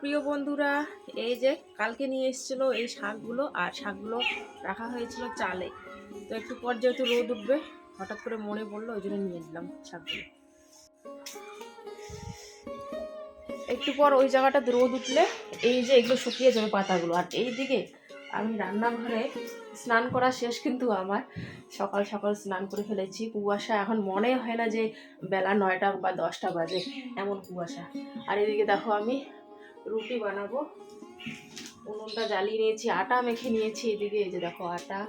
প্রিয় বন্ধুরা, এই যে কালকে নিয়ে এসেছিল এই শাকগুলো, আর শাকগুলো রাখা হয়েছিল চালে। তো একটু পর যেহেতু রোদ উঠবে, হঠাৎ করে মনে পড়ল, ওই জন্য নিয়ে নিলাম শাকগুলো। একটু পর ওই জায়গাটাতে রোদ উঠলে এই যে এগুলো শুকিয়ে যাবে পাতাগুলো। আর এই দিকে আমি রান্নাঘরে স্নান করা শেষ কিন্তু আমার। সকাল সকাল স্নান করে ফেলেছি। কুয়াশা এখন মনে হয় না যে বেলা নয়টা বা দশটা বাজে, এমন কুয়াশা। আর এদিকে দেখো আমি রুটি বানাবো। উনুনটা জ্বালিয়ে নিয়েছি, আটা মেখে নিয়েছি এদিকে, এই যে দেখো আটা,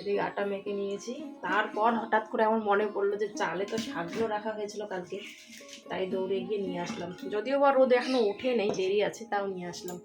এদিকে আটা মেখে নিয়েছি। তারপর হঠাৎ করে আমার মনে পড়ল যে চালে তো শাকগুলো রাখা হয়েছিল কালকে, তাই দৌড়ে গিয়ে নিয়ে আসলাম। যদিও বা রোদ এখনও ওঠে নেই, দেরি আছে, তাও নিয়ে আসলাম।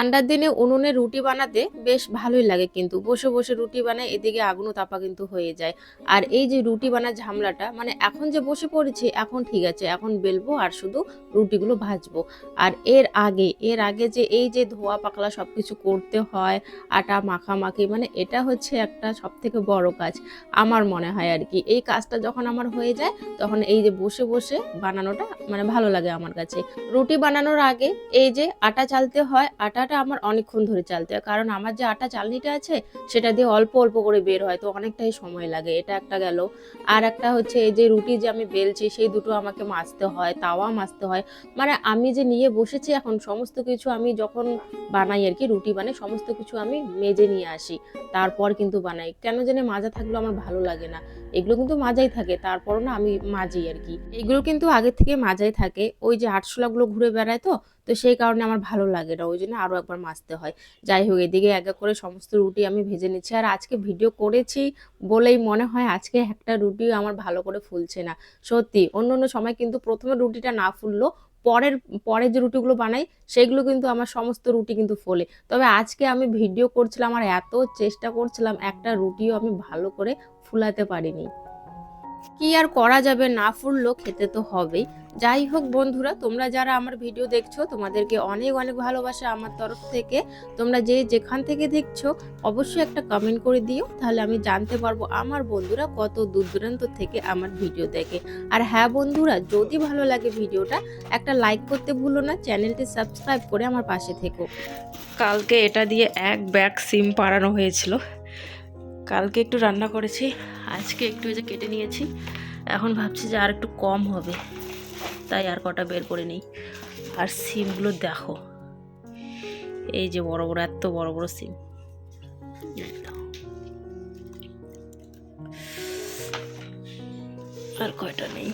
ঠান্ডার দিনে উনুনে রুটি বানাতে বেশ ভালোই লাগে কিন্তু। বসে বসে রুটি বানায়, এদিকে আগুনও তাপা কিন্তু হয়ে যায়। আর এই যে রুটি বানার ঝামলাটা মানে এখন যে বসে পড়েছি, এখন ঠিক আছে, এখন বেলবো আর শুধু রুটিগুলো ভাজবো। আর এর আগে এর আগে যে এই যে ধোয়া পাকলা সব কিছু করতে হয়, আটা মাখামাখি মানে এটা হচ্ছে একটা সব থেকে বড় কাজ, আমার মনে হয় আর কি। এই কাজটা যখন আমার হয়ে যায়, তখন এই যে বসে বসে বানানোটা মানে ভালো লাগে আমার কাছে। রুটি বানানোর আগে এই যে আটা চালতে হয় আটাটা আমার অনেকক্ষণ ধরে চালতে হয়। কারণ আমার যে আটা চালনিটা আছে, সেটা দিয়ে অল্প অল্প করে বের হয়, তো অনেকটাই সময় লাগে। এটা একটা গেল। আর একটা হচ্ছে এই যে রুটি যে আমি বেলছি, সেই দুটো আমাকে মাজতে হয়, তাওয়া মাজতে হয়। মানে আমি যে নিয়ে বসেছি এখন, সমস্ত কিছু আমি যখন বানাই আর কি, রুটি বানাই, সমস্ত কিছু আমি মেজে নিয়ে আসি। তারপর কিন্তু বানাই। কেন জানি মাজা থাকলেও আমার ভালো লাগে না। এগুলো কিন্তু মাজাই থাকে, তারপরও না আমি মাজি আর কি। এগুলো কিন্তু আগে থেকে মাজাই থাকে। ওই যে আটশোলাগুলো ঘুরে বেড়ায় তো তো সেই কারণে আমার ভালো লাগে না, ওই জন্য আরও একবার মাজতে হয়। যাই হোক, এদিকে এক এক করে সমস্ত রুটি আমি ভেজে নিচ্ছি। আর আজকে ভিডিও করেছি বলেই মনে হয় আজকে একটা রুটিও আমার ভালো করে ফুলছে না। সত্যি, অন্য অন্য সময় কিন্তু প্রথমে রুটিটা না ফুললো, পরের পরের যে রুটিগুলো বানাই, সেগুলো কিন্তু আমার সমস্ত রুটি কিন্তু ফোলে। তবে আজকে আমি ভিডিও করছিলাম আর এত চেষ্টা করছিলাম একটা রুটিও আমি ভালো করে ফুলাতে পারিনি। কি আর করা যাবে? না ফুললো খেতে তো হবেই। যাই হোক বন্ধুরা, তোমরা যারা আমার ভিডিও দেখছ, তোমাদেরকে অনেক অনেক ভালোবাসা আমার তরফ থেকে। তোমরা যে যেখান থেকে দেখছ, অবশ্যই একটা কমেন্ট করে দিও। তাহলে আমি জানতে পারব আমার বন্ধুরা কত দূর দূরান্ত থেকে আমার ভিডিও দেখে। আর হ্যাঁ বন্ধুরা, যদি ভালো লাগে ভিডিওটা, একটা লাইক করতে ভুলো না, চ্যানেলটি সাবস্ক্রাইব করে আমার পাশে থেকো। কালকে এটা দিয়ে এক ব্যাগ সিম পাড়ানো হয়েছিল। কালকে একটু রান্না করেছি, আজকে একটু যে কেটে নিয়েছি। এখন ভাবছি যে আর একটু কম হবে, তাই আর কটা বের করে নিই। আর সিমগুলো দেখো, এই যে বড় বড়, এত বড় বড় সিম। আর কয়টা নেই?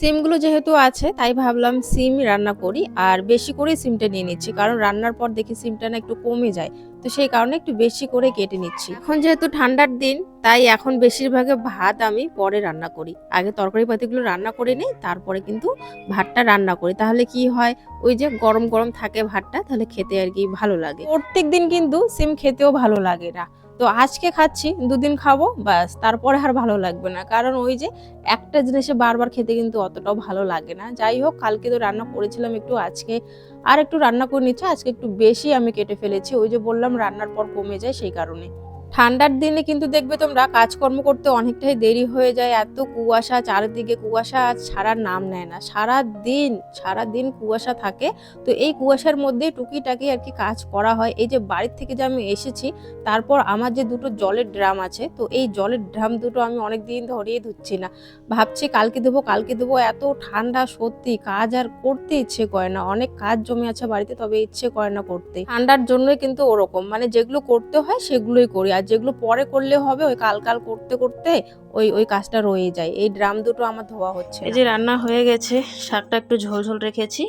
সিমগুলো যেহেতু আছে, তাই ভাবলাম সিম রান্না করি আর বেশি করে সিমটা নিয়ে নিচ্ছি। কারণ রান্নার পর দেখি সিমটা না একটু কমে যায়, তো সেই কারণে একটু বেশি করে কেটে নিচ্ছি। এখন যেহেতু ঠান্ডার দিন, তাই এখন বেশিরভাগে ভাত আমি পরে রান্না করি। আগে তরকারি পাতিগুলো রান্না করে নিই, তারপরে কিন্তু ভাতটা রান্না করি। তাহলে কি হয়? ওই যে গরম গরম থাকে ভাতটা, তাহলে খেতে আর কি ভালো লাগে। প্রত্যেক দিন কিন্তু সিম খেতেও ভালো লাগে না। তো আজকে খাচ্ছি, দুদিন খাব, ব্যাস, তারপরে আর ভালো লাগবে না। কারণ ওই যে একটা জিনিসে বারবার খেতে কিন্তু অতটাও ভালো লাগে না। যাই হোক, কালকে তো রান্না করেছিলাম একটু আজকে, আর একটু রান্না করে নিচ্ছে, আজকে একটু বেশি আমি কেটে ফেলেছি। ওই যে বললাম, রান্নার পর কমে যায় সেই কারণে। ঠান্ডার দিনে কিন্তু দেখবে তোমরা কাজকর্ম করতে অনেকটাই দেরি হয়ে যায়। এত কুয়াশা, চারিদিকে কুয়াশা ছাড়ার নাম নেয় না। সারা দিন সারা দিন কুয়াশা থাকে। তো এই কুয়াশার মধ্যে টুকিটাকি আর কি কাজ করা হয়। এই যে বাড়ির থেকে যে আমি এসেছি, তারপর আমার যে দুটো জলের ড্রাম আছে, তো এই জলের ড্রাম দুটো আমি অনেক দিন ধরেই ধুচ্ছি না। ভাবছি কালকে দেবো কালকে দেবো এত ঠান্ডা সত্যি, কাজ আর করতে ইচ্ছে করে না। অনেক কাজ জমে আছে বাড়িতে, তবে ইচ্ছে করে না করতে। ঠান্ডার জন্যই কিন্তু ওরকম। মানে যেগুলো করতে হয়, সেগুলোই করি। আর যেগুলো পরে করলে হবে ওই কাল কাল করতে করতে ওই ওই কাজটা রয়ে যায়। এই ড্রাম দুটো আমার ধোয়া হচ্ছে এই যে রান্না হয়ে গেছে শাকটা একটু ঝোল ঝোল রেখেছি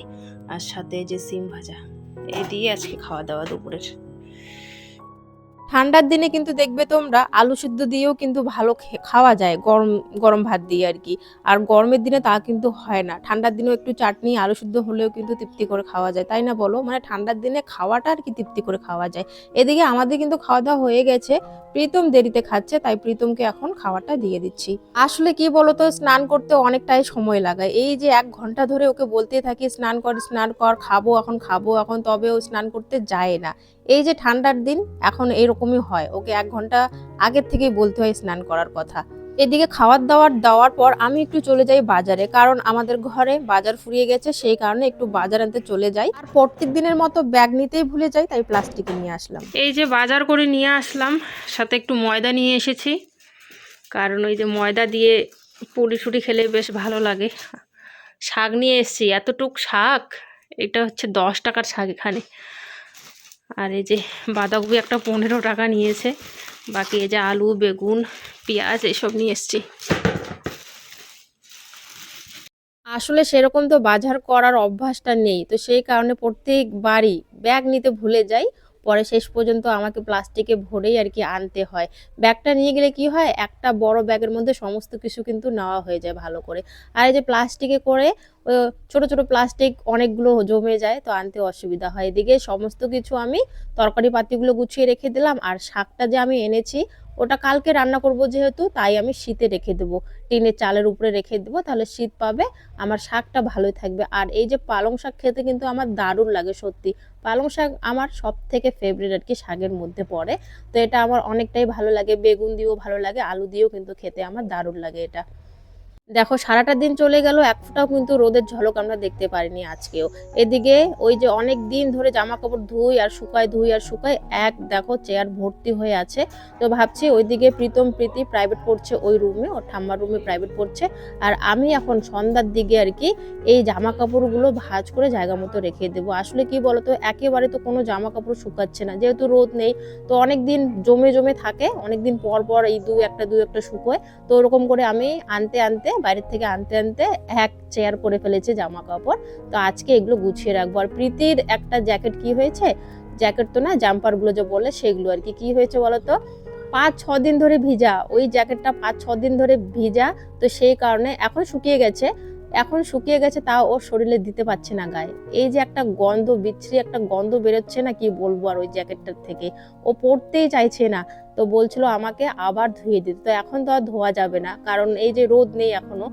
আর সাথে যে সিম ভাজা এই দিয়ে আজকে খাওয়া দাওয়া দুপুরের। ঠান্ডার দিনে কিন্তু দেখবে তোমরা আলু সিদ্ধ দিয়েও কিন্তু ভালো খাওয়া যায় গরম গরম ভাত দিয়ে আর কি। আর গরমের দিনে তা কিন্তু হয় না। ঠান্ডার দিনেও একটু চাটনি, আলু সিদ্ধ হলেও কিন্তু তৃপ্তি করে খাওয়া যায়, তাই না বলো? মানে ঠান্ডার দিনে খাওয়াটা আর কি তৃপ্তি করে খাওয়া যায়। এদিকে আমাদের কিন্তু খাওয়া দাওয়া হয়ে গেছে। প্রীতম দেরিতে খাচ্ছে, তাই প্রীতমকে এখন খাওয়াটা দিয়ে দিচ্ছি। আসলে কি বলতো, স্নান করতে অনেকটাই সময় লাগায় এই যে এক ঘণ্টা ধরে ওকে বলতে থাকি, স্নান কর স্নান কর, খাব, এখন খাব, এখন তবে ও স্নান করতে যায় না। এই যে ঠান্ডার দিন, এখন এরকমই হয়। ওকে এক ঘণ্টা আগের থেকেই বলতে হয় স্নান করার কথা। এদিকে খাওয়ার দাওয়ার, দেওয়ার পর আমি একটু চলে যাই বাজারে, কারণ আমাদের ঘরে বাজার ফুরিয়ে গেছে, সেই কারণে একটু বাজার আনতে চলে যাই। আর প্রত্যেক দিনের মতো ব্যাগ নিতেই ভুলে যাই, তাই প্লাস্টিকে নিয়ে আসলাম। এই যে বাজার করে নিয়ে আসলাম, সাথে একটু ময়দা নিয়ে এসেছি। কারণ ওই যে ময়দা দিয়ে পুরি টুরি খেলে বেশ ভালো লাগে। শাক নিয়ে এসেছি, এতটুক শাক? এটা হচ্ছে দশ টাকার শাক এখানে। আর এই যে বাঁধাকপি একটা পনেরো টাকা নিয়েছে। বাকি এই যে আলু, বেগুন, পেঁয়াজ এসব নিয়ে এসেছি। আসলে সেরকম তো বাজার করার অভ্যাসটা নেই। তো সেই কারণে প্রত্যেকবারই ব্যাগ নিতে ভুলে যাই। পরে শেষ পর্যন্ত আমাকে প্লাস্টিকে ভরেই আর কি আনতে হয়। ব্যাগটা নিয়ে গেলে কি হয়? একটা বড় ব্যাগের মধ্যে সমস্ত কিছু কিন্তু নেওয়া হয়ে যায় ভালো করে। আর এই যে প্লাস্টিকে করে ছোট ছোট প্লাস্টিক অনেকগুলো জমে যায় তো আনতে অসুবিধা হয়। এদিকে সমস্ত কিছু আমি তরকারি পাতিগুলো গুছিয়ে রেখে দিলাম আর শাকটা যে আমি এনেছি ওটা কালকে রান্না করব যেহেতু তাই আমি শীতে রেখে দেবো। টিনের চালের উপরে রেখে দেবো তাহলে শীত পাবে, আমার শাকটা ভালোই থাকবে। আর এই যে পালং শাক খেতে কিন্তু আমার দারুণ লাগে সত্যি। পালং শাক আমার সব থেকে ফেভারিট আর কি শাকের মধ্যে পড়ে। তো এটা আমার অনেকটাই ভালো লাগে, বেগুন দিয়েও ভালো লাগে, আলু দিয়েও কিন্তু খেতে আমার দারুণ লাগে এটা। দেখো, সারাটা দিন চলে গেল, এক ফোঁটাও কিন্তু রোদের ঝলক আমরা দেখতে পারিনি আজকেও। এদিকে ওই যে অনেক দিন ধরে জামা কাপড় ধুই আর শুকায়, ধুই আর শুকায়, এক দেখো চেয়ার ভর্তি হয়ে আছে। তো ভাবছি ওইদিকে প্রীতম, প্রীতি প্রাইভেট পড়ছে ওই রুমে ওর ঠাম্মার রুমে প্রাইভেট পড়ছে। আর আমি এখন সন্ধ্যার দিকে আর কি এই জামা কাপড়গুলো ভাঁজ করে জায়গা মতো রেখে দেবো। আসলে কি বলতো, একেবারে তো কোনো জামা কাপড় শুকাচ্ছে না। যেহেতু রোদ নেই, তো অনেক দিন জমে জমে থাকে, অনেক দিন পর পর এই দু একটা দু একটা শুকোয়। তো ওরকম করে আমি আনতে আনতে বাইরের থেকে আনতে আনতে এক চেয়ার করে ফেলেছে জামা কাপড় তো আজকে এগুলো গুছিয়ে রাখব। আর প্রীতির একটা জ্যাকেট কি হয়েছে? জ্যাকেট তো না জাম্পারগুলো যে বলে সেগুলো আর কি। কি হয়েছে বলো তো? পাঁচ, ছ দিন ধরে ভিজা। ওই জ্যাকেটটা পাঁচ, ছ দিন ধরে ভিজা। তো সেই কারণে এখন শুকিয়ে গেছে। এখন শুকিয়ে গেছে, তাও ওর শরীরে দিতে পারছে না গায়ে। এই যে একটা গন্ধ, বিচ্ছিরি একটা গন্ধ বেরোচ্ছে না, কি বলব আর ওই জ্যাকেটটার থেকে। ও পরতেই চাইছে না। তো বলছিল আমাকে আবার ধুয়ে দিতে। তো এখন তো আর ধোয়া যাবে না, কারণ এই যে রোদ নেই এখনও,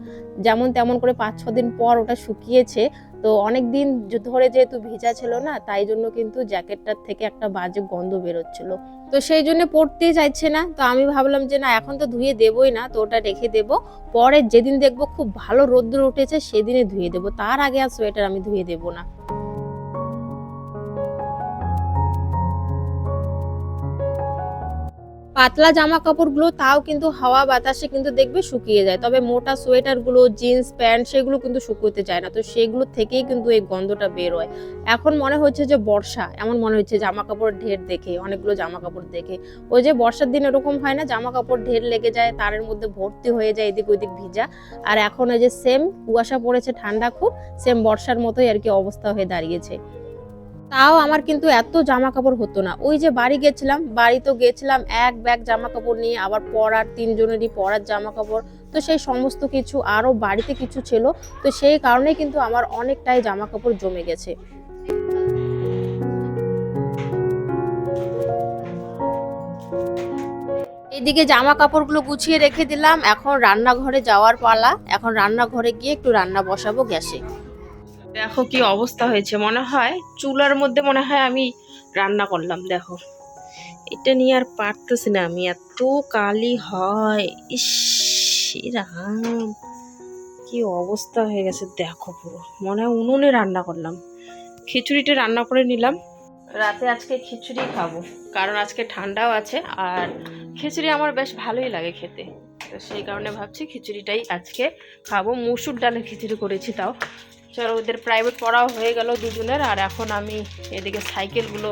যেমন তেমন করে পাঁচ, ছ দিন পর ওটা শুকিয়েছে। তো অনেক দিন ধরে যেহেতু ভেজা ছিল না, তাই জন্য কিন্তু জ্যাকেটটার থেকে একটা বাজে গন্ধ বেরোচ্ছিল। তো সেই জন্য পরতেই চাইছে না, তো আমি ভাবলাম যে না, এখন তো ধুয়ে দেবই না, তো ওটা রেখে দেব। পরে যেদিন দেখব খুব ভালো রোদ্র উঠেছে, সেদিনে ধুয়ে দেবো। তার আগে আর সোয়েটার আমি ধুয়ে দেবো না। পাতলা জামা কাপড়গুলো তাও কিন্তু হাওয়া বাতাসে কিন্তু দেখবে শুকিয়ে যায়। তবে মোটা সোয়েটারগুলো, জিন্স, প্যান্ট, সেগুলো কিন্তু শুকোতে চায় না। তো সেগুলো থেকেই কিন্তু এই গন্ধটা বের হয় এখন মনে হচ্ছে যে বর্ষা, এমন মনে হচ্ছে জামা কাপড় ঢের দেখে, অনেকগুলো জামা কাপড় দেখে। ওই যে বর্ষার দিন এরকম হয় না জামা কাপড় ঢের লেগে যায়, তারের মধ্যে ভর্তি হয়ে যায় এদিক ওইদিক ভিজা। আর এখন ওই যে সেম কুয়াশা পড়েছে ঠান্ডা খুব সেম বর্ষার মতোই আর কি অবস্থা হয়ে দাঁড়িয়েছে। তাও আমার কিন্তু এত জামা কাপড় হতো না। ওই যে বাড়ি গেছিলাম বাড়ি তো গেছিলাম, এক ব্যাগ জামা কাপড় নিয়ে, আবার পরার তিনজনেরই পরার জামা কাপড় তো সেই সমস্ত কিছু, আরও বাড়িতে কিছু ছিল, তো সেই কারণে কিন্তু আমার অনেকটাই জামা কাপড় জমে গেছে। এদিকে জামা কাপড়গুলো গুছিয়ে রেখে দিলাম, এখন রান্নাঘরে যাওয়ার পালা। এখন রান্নাঘরে গিয়ে একটু রান্না বসাবো গ্যাসে। দেখো কি অবস্থা হয়েছে। মনে হয় চুলার মধ্যে মনে হয় আমি রান্না করলাম, দেখো। এটা নিয়ে আর পারতেছি না আমি, এত কালি হয়। ইস রাম। কি অবস্থা হয়ে গেছে, দেখো পুরো। মনে হয় উনুনে রান্না করলাম। খিচুড়িটা রান্না করে নিলাম। রাতে আজকে খিচুড়ি খাব, কারণ আজকে ঠান্ডাও আছে আর খিচুড়ি আমার বেশ ভালোই লাগে খেতে। তো সেই কারণে ভাবছি খিচুড়িটাই আজকে খাব। মুসুর ডালের খিচুড়ি করেছি তাও। চলো, ওদের প্রাইভেট পড়াও হয়ে গেল দুজনের, আর এখন আমি এদিকে সাইকেলগুলো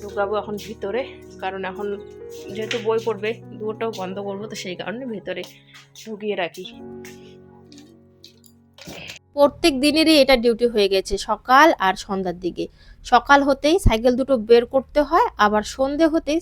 ঢুকাবো এখন ভিতরে, কারণ এখন যেহেতু বই পড়বে দুটোটাও বন্ধ করব, তো সেই কারণে ভিতরে ঢুকিয়ে রাখি। প্রত্যেক দিনেরই এটা ডিউটি হয়ে গেছে, সকাল আর সন্ধ্যার দিকে। সকাল হতেই সাইকেল দুটো বের করতে হয়, আবার সন্ধে হতেই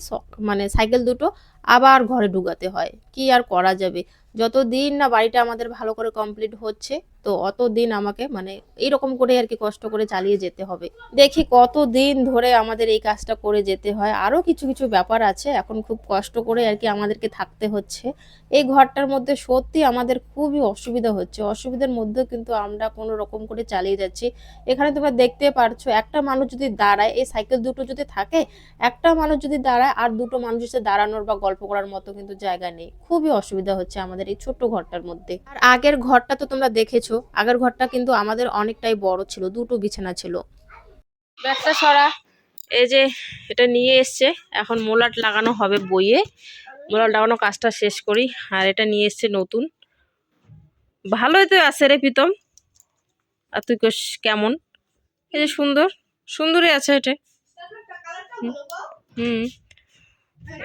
মানে সাইকেল দুটো আবার ঘরে ঢুকাতে হয়। কি আর করা যাবে? যত দিন না বাড়িটা আমাদের ভালো করে কমপ্লিট হচ্ছে, তো অত দিন আমাকে মানে এইরকম করে আর কি কষ্ট করে চালিয়ে যেতে হবে। দেখি কত দিন ধরে আমাদের এই কাজটা করে যেতে হয়। আরও কিছু কিছু ব্যাপার আছে, এখন খুব কষ্ট করে আর কি আমাদেরকে থাকতে হচ্ছে। এই ঘরটার মধ্যে সত্যি আমাদের খুবই অসুবিধা হচ্ছে। অসুবিধার মধ্যেও কিন্তু আমরা কোনো রকম করে চালিয়ে যাচ্ছি। এখানে তোমরা দেখতে পারছ, একটা মানুষ যদি দাঁড়ায়, এই সাইকেল দুটো যদি থাকে, একটা মানুষ যদি দাঁড়ায় আর দুটো মানুষ দাঁড়ানোর বা গল্প করার মতো কিন্তু জায়গা নেই। খুবই অসুবিধা হচ্ছে আমাদের এই ছোট্ট ঘরটার মধ্যে। আর আগের ঘরটা তো তোমরা দেখেছ, আগের ঘরটা কিন্তু আমাদের অনেকটাই বড় ছিল, দুটো বিছানা ছিল। ব্যাগটা সরা, এই যে এটা নিয়ে এসছে, এখন মোলাট লাগানো হবে বইয়ে। মোলাট লাগানো কাজটা শেষ করি, আর এটা নিয়ে এসছে নতুন। ভালোই তো আছে রে প্রীতম। আর তুই কেমন? এই যে সুন্দর, সুন্দরই আছে এটা। হুম।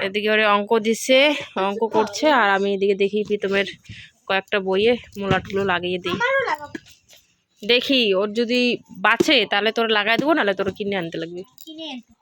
এদিকে ওরে অঙ্ক দিছে অঙ্ক করছে আর আমি এদিকে দেখি প্রীতমের কয়েকটা বইয়ে মোলাটগুলো লাগিয়ে দিই। দেখি ওর যদি বাঁচে তাহলে তোর লাগাই দেবো নাহলে তোর কিনে আনতে লাগবে। কিনে আনতে।